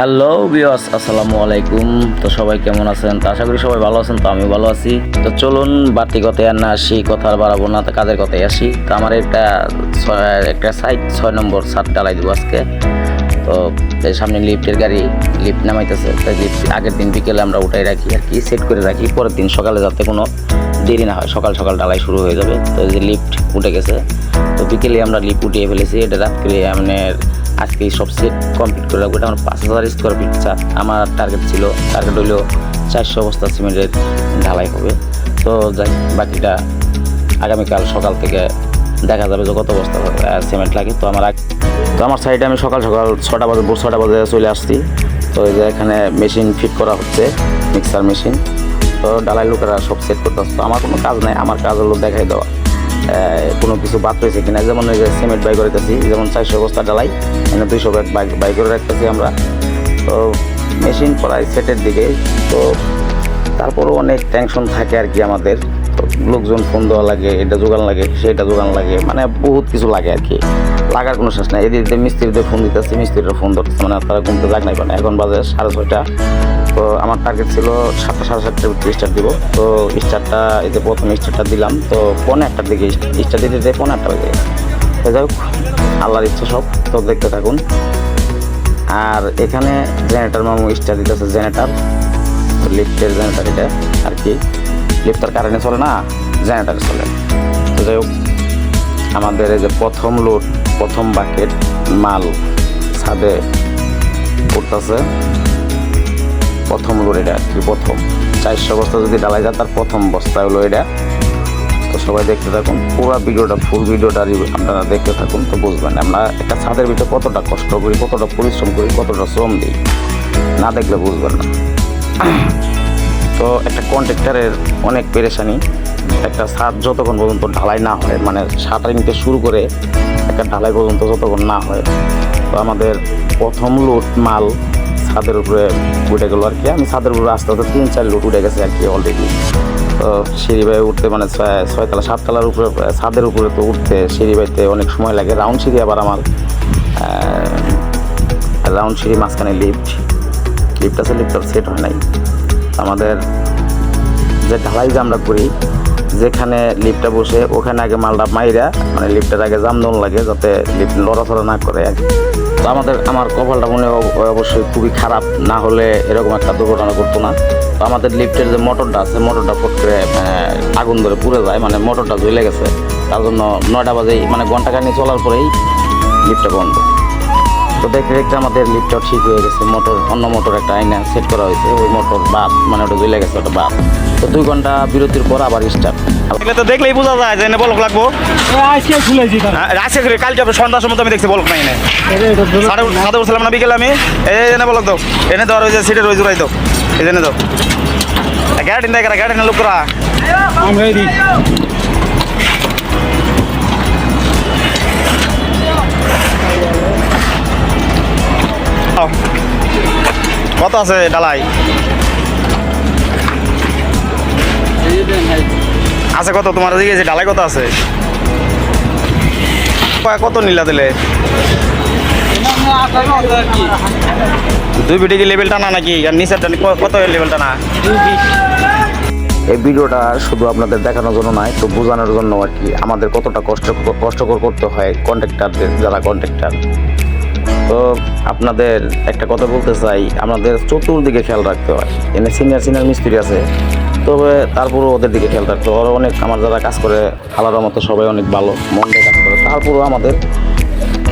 Hello বিয়স আসসালামু আলাইকুম। তো সবাই কেমন আছেন? তো আশা করি সবাই ভালো আছেন, তো আমি ভালো আছি। তো চলুন, বাড়তি কথায় আর না আসি, কথা আর বাড়াবো না, তো কাজের কথায় আসি। তো আমার একটা একটা সাইড ছয় নম্বর সাত ডালাই দেবো আজকে। তো সামনে লিফটের গাড়ি, লিফট নামাইতেছে। তাই লিফট আগের দিন বিকেলে আমরা উঠাই রাখি আর কি সেট করে রাখি। পরের দিন সকালে যাতে কোনো দেরি না হয়, সকাল সকাল ডালাই শুরু হয়ে যাবে। তো যে লিফট উঠে গেছে। তো বিকেলে আমরা লিফট উঠিয়ে ফেলেছি, এটা রাত্রে আমাদের আজকে এই সব সেট কমপ্লিট করে রাখব। এটা আমার পাঁচ হাজার স্কোয়ার ফিট চাপ আমার টার্গেট ছিল। টার্গেট হইল চারশো বস্তা সিমেন্টের ঢালাই হবে। তো যাই বাকিটা আগামীকাল সকাল থেকে দেখা যাবে যে কত আহ, সিমেন্ট লাগে। তো আমার তো আমার সাইডে আমি সকাল সকাল ছটা বাজে ভোর ছটা বাজে চলে আসছি। তো এই যে এখানে মেশিন ফিট করা হচ্ছে মিক্সার মেশিন তো ডালাই লোকেরা সব সেট করতে আসতো আমার কোনো কাজ নাই আমার কাজ হলো দেখাই দেওয়া। কোনো কিছু বাদ রয়েছে কিনা, যেমন ওই যে সিমেন্ট বাই করে করতেছি যেমন চারশো বস্তা ডালাই এখানে দুইশো ব্যাগ বাই করে রাখতেছি আমরা। তো মেশিন প্রায় সেটের দিকে, তো তারপরও অনেক টেনশন থাকে আর কি আমাদের। লোকজন ফোন দেওয়া লাগে, এটা যোগান লাগে, সেটা যোগান লাগে মানে বহুত কিছু লাগে আর কি। লাগার কোনো শেষ নাই। এদিকে মিস্ত্রিদের ফোন দিতেছি, মিস্ত্রিরা ফোন ধরতেছে মানে তারা ঘুমতে যাক নাই পারে এখন বাজে সাড়ে ছয়টা। তো আমার টার্গেট ছিল সাতটা, সাড়ে সাতটার ভিতরে স্টার্ট দিব। তো স্টারটা যে প্রথম স্টার্টটা দিলাম, তো পৌনে একটার দিকে স্টার্ট দিতে দিতে পৌনে একটা বেজে। তো যাই হোক, আল্লাহর ইচ্ছা সব, তো দেখতে থাকুন। আর এখানে জেনারেটার মামু স্টার দিতেছে জেনারেটার লিফটের জেনারেটার এটা আর কি। লিফটার কারেন্টে চলে না জেনারেটারে চলে। তো যাই হোক, আমাদের এই যে প্রথম লোড প্রথম বাকেট মাল ছাদে করতেছে প্রথম লোড এটা কি, প্রথম। চারশো বস্তা যদি ডালাই যায়, তার প্রথম বস্তা হলো এটা। তো সবাই দেখতে থাকুন, পুরো ভিডিওটা ফুল ভিডিওটা আপনারা দেখতে থাকুন তো বুঝবেন। আমরা একটা ছাদের ভিতরে কতটা কষ্ট করি, কতটা পরিশ্রম করি, কতটা শ্রম দিই, না দেখলে বুঝবেন না। তো একটা কন্ট্রাক্টারের অনেক পেরেশানি। একটা ছাদ যতক্ষণ পর্যন্ত ঢালাই না হয় মানে শাটারিংতে শুরু করে একটা ঢালাই পর্যন্ত যতক্ষণ না হয়, তো আমাদের প্রথম লুট মাল ছাদের উপরে উঠে গেলো আর কি। আমি ছাদের উপরে আস্তে আস্তে তিন চার লুট উঠে গেছে আর কি অলরেডি তো সিঁড়ি বাই উঠতে মানে ছয় ছয়তলা, সাততলার উপরে, ছাদের উপরে তো উঠতে সিঁড়ি বাইতে অনেক সময় লাগে। রাউন্ড সিঁড়ি আবার আমার রাউন্ড সিঁড়ি মাঝখানে লিফট লিফট আছে লিফট সেট হয় নাই। আমাদের যে ঢালাই যে আমরা করি, যেখানে লিফটটা বসে, ওখানে আগে মালটা মাইরা মানে লিফটের আগে জামদন লাগে যাতে লিফট লড়াচড়া না করে। আর তো আমাদের, আমার কপালটা মনে অবশ্যই খুবই খারাপ, না হলে এরকম একটা দুর্ঘটনা করতো না। তো আমাদের লিফটের যে মোটরটা আছে, মোটরটা ফট করে আগুন ধরে পুড়ে যায় মানে মোটরটা জ্বলে গেছে। তার জন্য নয়টা বাজেই মানে ঘণ্টা খানি চলার পরেই লিফটটা বন্ধ। তো দেখতে দেখতে আমাদের লিফটটা ঠিক হয়ে গেছে। মোটর অন্য মোটর একটা আইনা সেট করা হয়েছে। ওই মোটর বাদ মানে ওটা জ্বলে গেছে ওটা বাদ। তো দুই ঘণ্টা বিরতির পর আবার স্টার্ট এগুলো তো দেখলেই বোঝা যায় যে বলক লাগবো। আজকে খুলেছি হ্যাঁ, আজকে কালকে হবে সন্ধ্যার সময় তো আমি দেখছি বলক নাই এনে। সাড়ে সাড়ে উঠছিলাম না বিকেলে আমি। এই এনে বলক দাও। এনে দেওয়ার ওই যে সিটের ওই জোড়াই দাও। এই যে এনে দাও। গ্যারান্টি দেয় গ্যারান্টি লোক করা। আমরাই দিই আছে ডালাই। আছে কত? তোমার দিকে যে ডালাই কত আছে? কত নিলা দিলে? দুই বিটি কি লেভেলটা না নাকি? আর নিচেরটা কত লেভেলটা না এই ভিডিওটা শুধু আপনাদের দেখানোর জন্য নয় তো বোঝানোর জন্য আর কি। আমাদের কতটা কষ্ট কষ্টকর করতে হয় কন্ট্রাক্টারদের যারা কন্ট্রাক্টার তো আপনাদের একটা কথা বলতে চাই, আমাদের চতুর্দিকে খেয়াল রাখতে হয়। এখানে সিনিয়র সিনিয়র মিস্ত্রি আছে, তবে তারপরেও ওদের দিকে খেয়াল রাখতে হয়। অনেক, আমার যারা কাজ করে আলাদা মতো সবাই অনেক ভালো মন দিয়ে কাজ করে। তারপরেও আমাদের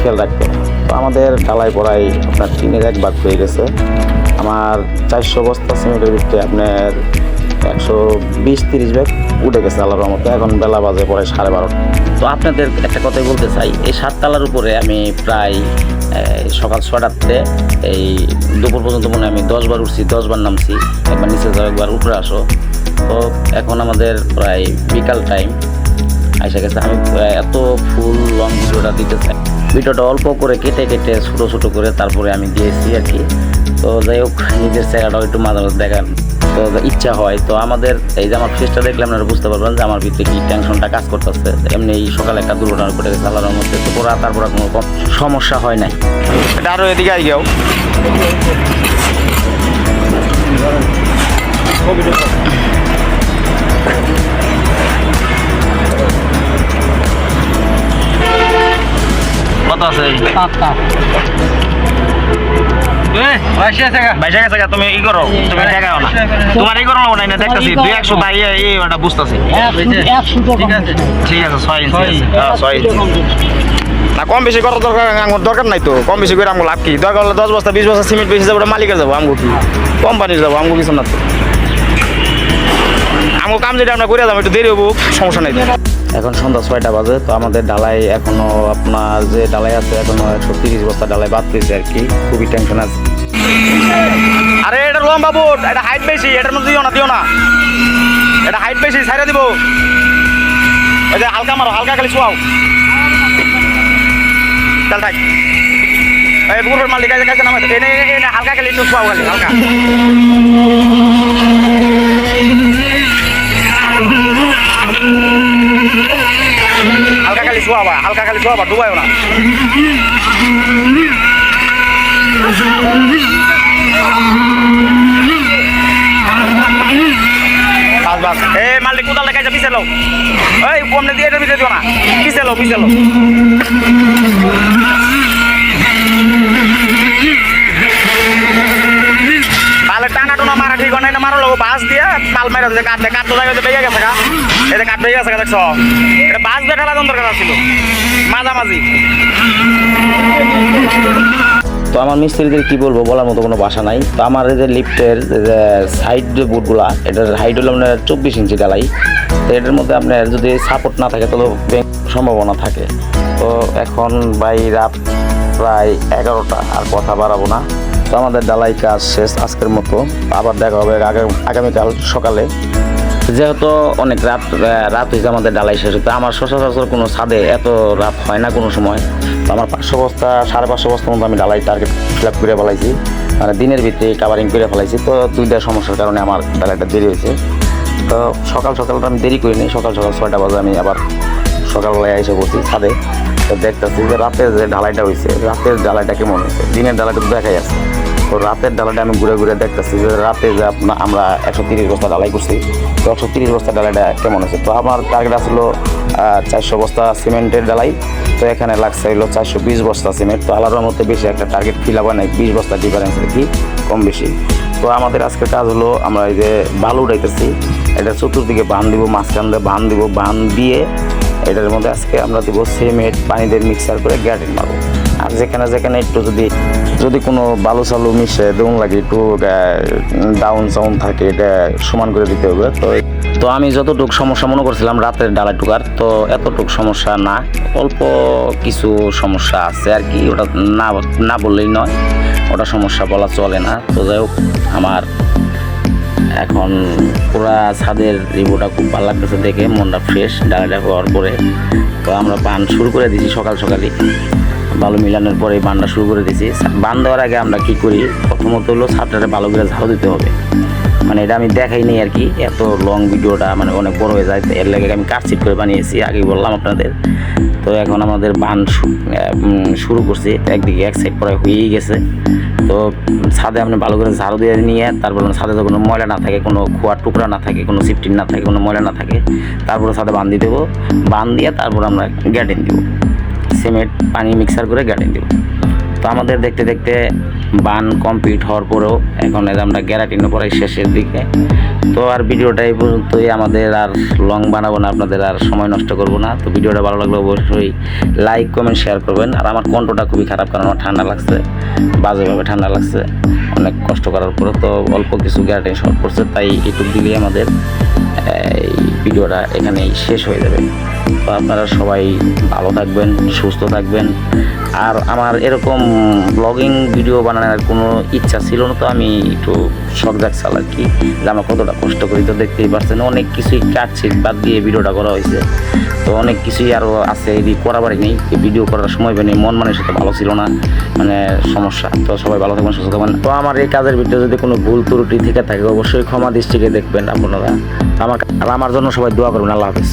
খেয়াল রাখতে হয়। তো আমাদের ডালাই পড়াই আপনার টিনের এক ভাগ হয়ে গেছে। আমার চারশো বস্তা সিমেন্টের ভিতরে আপনার একশো বিশ, তিরিশ ব্যাগ উঠে গেছে আল্লাহর রহমতে। এখন বেলা বাজে পরে সাড়ে বারোটা। তো আপনাদের একটা কথাই বলতে চাই, এই সাততলার উপরে আমি প্রায় সকাল ছটাতে এই দুপুর পর্যন্ত মনে আমি দশবার উঠছি, দশবার নামছি। একবার নিচে যাও, একবার উপরে আসো। তো এখন আমাদের প্রায় বিকাল টাইম। আইসা গেছে, আমি এত ফুল লং ভিডিওটা দিতে চাই। ভিডিওটা অল্প করে কেটে কেটে ছোটো ছোটো করে তারপরে আমি দিয়েছি আর কি। তো যাই হোক, নিজের চেহারাটাও একটু মাঝে মাঝে দেখান তো ইচ্ছা হয় তো আমাদের এই যে আমার ফেসটা দেখলে আপনারা বুঝতে পারবেন যে আমার ভিতরে কি টেনশনটা কাজ করতেছে। এমনি এই সকালে একটা দুর্ঘটনা ঘটে গেছে আল্লাহর মধ্যে তো পুরা তারপর কোনো সমস্যা হয় নাই। এটা আরও এদিকে আই গেও কত আছে সাতটা। বাইশে গেছে তুমি ই করো তুমি ঠেকাও না। তোমার ই করো না না দেখতেছি দুই একশো তাই এই ওটা বুঝতেছি। ঠিক আছে ছয় ইঞ্চি ছয় ইঞ্চি। না কম বেশি করার দরকার আমার দরকার নাই তো। কম বেশি করে আমার লাভ কি? দরকার হলে দশ বস্তা বিশ বস্তা সিমেন্ট বেশি যাব ওটা মালিকের যাব আমগো কি? কোম্পানির যাব আমগো কিছু না তো। আমগো কাম যেটা আমরা করে যাব একটু দেরি হব সমস্যা নাই। এখন সন্ধ্যা ছয়টা বাজে, তো আমাদের ডালাই এখনও আপনার যে ডালাই আছে এখনও একশো তিরিশ বস্তা ডালাই বাদ পেয়েছে আর কি। খুবই টেনশন আছে। আরে, এটা লম্বা বোট, এটা হাইট বেশি, এটার মধ্যে দিও না দিও না। এটা হাইট বেশি ছাইরা দিব। ওই যে হালকা মারো, হালকা খালি শোয়াও চল থাক। এই পুকুরের মালিক কাছে কাছে নামাই এনে এনে হালকা খালি একটু শোয়াও খালি, হালকা। হালকা খালি শোয়াবা হালকা খালি শোয়াবা ডুবাইও না। বাস বাস। এ, মালিক, কোদাল দেখাইছে, পিছে লো এই কমনে দিয়ে এটা পিছে দিও না। পিছে লো পিছে লো তো বেগে গেছে এটা বেগে গেছে দেখছ? এটা বাস ছিল। মাঝামাঝি। তো আমার মিস্ত্রিদের কি বলব বলার মতো কোনো ভাষা নাই। তো আমার যে লিফটের সাইড যে বুটগুলা এটার হাইট হলো আপনার চব্বিশ ইঞ্চি ডালাই তো এটার মধ্যে আপনার যদি সাপোর্ট না থাকে, তাহলে ভেঙে সম্ভাবনা থাকে। তো এখন বাই রাত প্রায় এগারোটা, আর কথা বাড়াবো না। তো আমাদের ডালাই কাজ শেষ আজকের মতো। আবার দেখা হবে আগা- আগামীকাল সকালে। যেহেতু অনেক রাত রাত হয়েছে আমাদের ডালাই শেষ হতে আমার সচরাচর কোনো ছাদে এত রাত হয় না কোনো সময়। তো আমার পাঁচশো বস্তা, সাড়ে পাঁচশো বস্তার মতো আমি ডালাই টার্গেট ফিল আপ করে ফেলাইছি। মানে দিনের ভিতরে কাভারিং করে ফেলাইছি। তো দুইটা সমস্যার কারণে আমার ডালাইটা দেরি হয়েছে। তো সকাল সকালটা আমি দেরি করিনি। সকাল সকাল ছয়টা বাজে আমি আবার সকালবেলায় এসে বসি ছাদে। দেখতেছি যে রাতের যে ঢালাইটা হয়েছে রাতের ঢালাইটা কেমন হয়েছে দিনের ঢালাইটা তো দেখাই আছে। তো রাতের ডালাটা আমি ঘুরে ঘুরে দেখতেছি যে রাতে যে আপনার আমরা একশো তিরিশ বস্তা ডালাই করছি, তো একশো তিরিশ বস্তা ডালাইটা কেমন হয়েছে তো আমার টার্গেট আসলো চারশো বস্তা সিমেন্টের ডালাই তো এখানে লাগছে হলো চারশো বিশ বস্তা সিমেন্ট। তো আলাদার মধ্যে বেশি একটা টার্গেট ফিল হবে নাই, বিশ বস্তা ডিফারেন্স কি, কম বেশি। তো আমাদের আজকের কাজ হলো, আমরা এই যে বালু উঠাইতেছি, এটা চতুর্দিকে বান দিব, মাঝখান দিয়ে বান দিব, বান দিয়ে এটার মধ্যে আজকে আমরা দিব সিমেন্ট পানি দিয়ে মিক্সার করে গ্যাটিন মারবো আর যেখানে যেখানে একটু যদি যদি কোনো বালু সালু মিশে দৌন লাগে একটু ডাউন সাউন থাকে, এটা সমান করে দিতে হবে। তো তো আমি যতটুকু সমস্যা মনে করছিলাম রাতের ডালা টুকার, তো এতটুকু সমস্যা না। অল্প কিছু সমস্যা আছে আর কি, ওটা না না বললেই নয়। ওটা সমস্যা বলা চলে না। তো যাই হোক, আমার এখন পুরা ছাদের রিভোটা খুব ভালো লাগতেছে দেখে, মনটা ফ্রেশ ডালাটা হওয়ার পরে। তো আমরা পান শুরু করে দিয়েছি সকাল সকালই। ভালো মিলানোর পরে বানটা শুরু করে দিয়েছি। বান দেওয়ার আগে আমরা কি করি? প্রথমত হলো ছাদটাটা ভালো করে ঝাড়ু দিতে হবে। মানে এটা আমি দেখাই নেই আর কি। এত লং ভিডিওটা মানে অনেক বড় হয়ে যায় এর লাগে আমি কাটছিট করে বানিয়েছি, আগেই বললাম আপনাদের। তো এখন আমাদের বান শুরু করছি, একদিকে এক সাইড পরে হয়েই গেছে। তো ছাদে আপনি ভালো করে ঝাড়ু দিয়ে নিয়ে, তারপর ছাদে তো কোনো ময়লা না থাকে, কোনো খোয়ার টুকরা না থাকে, কোনো সিফটিন না থাকে, কোনো ময়লা না থাকে, তারপরে ছাদে বান দিয়ে দেবো। বান দিয়ে তারপর আমরা গ্যাটিন দিব। সিমেন্ট, পানি মিক্সার করে গ্যাটিন দেবো। তো আমাদের দেখতে দেখতে বান কমপ্লিট হওয়ার পরেও এখন যে আমরা গ্যারাটিনের পরে শেষের দিকে। তো আর ভিডিওটা এই পর্যন্তই। আমাদের আর লং বানাবো না, আপনাদের আর সময় নষ্ট করব না। তো ভিডিওটা ভালো লাগলে অবশ্যই লাইক কমেন্ট শেয়ার করবেন। আর আমার কণ্ঠটা খুবই খারাপ কারণ আমার ঠান্ডা লাগছে, বাজেভাবে ঠান্ডা লাগছে, অনেক কষ্ট করার পরে তো অল্প কিছু গ্যারাটিন শর্ট করছে তাই ইউটিউব দিলেই আমাদের, এই ভিডিওটা এখানেই শেষ হয়ে যাবে। আপনারা সবাই ভালো থাকবেন, সুস্থ থাকবেন। আর আমার এরকম ব্লগিং ভিডিও বানানোর কোনো ইচ্ছা ছিল না, তো আমি একটু শখ জাগছাল আর কি, যে আমরা কতটা কষ্ট করি। তো দেখতেই পারছেন অনেক কিছুই কাটছি, বাদ দিয়ে ভিডিওটা করা হয়েছে। তো অনেক কিছুই আরও আছে এদিক করা নেই ভিডিও করার সময় পাইনি, মন মানে সেটা ভালো ছিল না মানে সমস্যা। তো সবাই ভালো থাকবেন, সুস্থ থাকবেন। তো আমার এই কাজের ভিতরে যদি কোনো ভুল ত্রুটি থেকে থাকে, অবশ্যই ক্ষমা দৃষ্টিকে দেখবেন আপনারা। আমার আর আমার জন্য সবাই দোয়া করবেন, আল্লাহ হাফিজ।